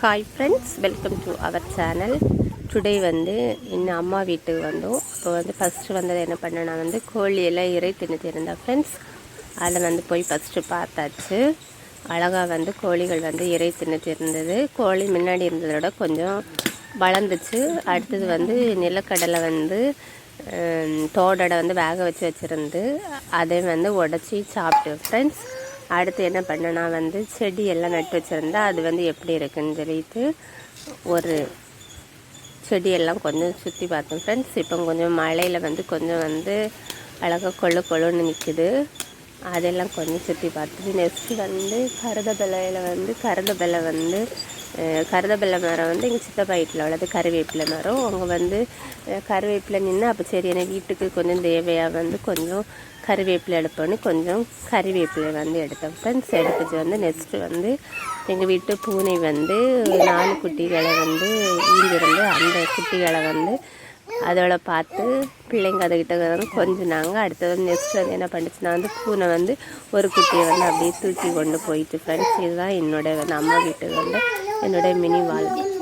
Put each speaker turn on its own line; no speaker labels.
Hi friends welcome to our channel today வந்து இன்னும் அம்மா வீட்டுக்கு வந்தோம். அப்போ வந்து ஃபஸ்ட்டு வந்தது என்ன பண்ணேன்னா வந்து கோழியெல்லாம் இறை தின்னுட்டு இருந்தேன் ஃப்ரெண்ட்ஸ் அதில் வந்து போய் ஃபஸ்ட்டு பார்த்தாச்சு. அழகாக வந்து கோழிகள் வந்து இறை தின்னுட்டு இருந்தது கோழி முன்னாடி இருந்ததை விட கொஞ்சம் வளர்ந்துச்சு. அடுத்தது வந்து நிலக்கடலை வந்து தோடடை வந்து வேக வச்சு வச்சுருந்து அதை வந்து உடச்சி சாப்பிட்டேன் ஃப்ரெண்ட்ஸ் அடுத்து என்ன பண்ணேன்னா வந்து செடி எல்லாம் நட்டு வச்சுருந்தா அது வந்து எப்படி இருக்குன்னு சொல்லிட்டு ஒரு செடியெல்லாம் கொஞ்சம் சுற்றி பார்த்தோம். ஃப்ரெண்ட்ஸ் இப்போ கொஞ்சம் மழையில் வந்து கொஞ்சம் வந்து அழகாக கொழு கொழுன்னு நிற்குது அதெல்லாம் கொஞ்சம் சுற்றி பார்த்துட்டு நெக்ஸ்ட்டு வந்து கருதபிள்ளையில் வந்து கருதபிள்ளை வந்து கருதப்பிலை கருதபிள்ளை மரம் வந்து எங்கள் சித்தப்பா வீட்டில் உள்ளது. கருவேப்பிலை மரம். அவங்க வந்து கருவேப்பிலை நின்று அப்போ சரி எனக்கு வீட்டுக்கு கொஞ்சம் தேவையாக வந்து கொஞ்சம் கருவேப்பிலை எடுப்போன்னு கொஞ்சம் கருவேப்பிலை வந்து எடுத்தோம் ஃப்ரெண்ட்ஸ் எடுத்துட்டு வந்து நெக்ஸ்ட்டு வந்து எங்கள் வீட்டு பூனை வந்து நாலு குட்டிகளை வந்து ஈந்திருந்து அந்த குட்டிகளை வந்து அதோட பார்த்து பிள்ளைங்க அதுக்கிட்ட வந்து கொஞ்சினாங்க. அடுத்தது வந்து நெக்ஸ்ட் வந்து என்ன பண்ணுச்சுன்னா வந்து பூனை வந்து ஒரு குட்டியை வந்து அப்படியே தூக்கி கொண்டு போயிட்டு ஃப்ரெண்ட்ஸ் இதுதான் என்னோட வந்து அம்மா வீட்டுக்கு வந்து என்னோட மினி வாழ்க்கை.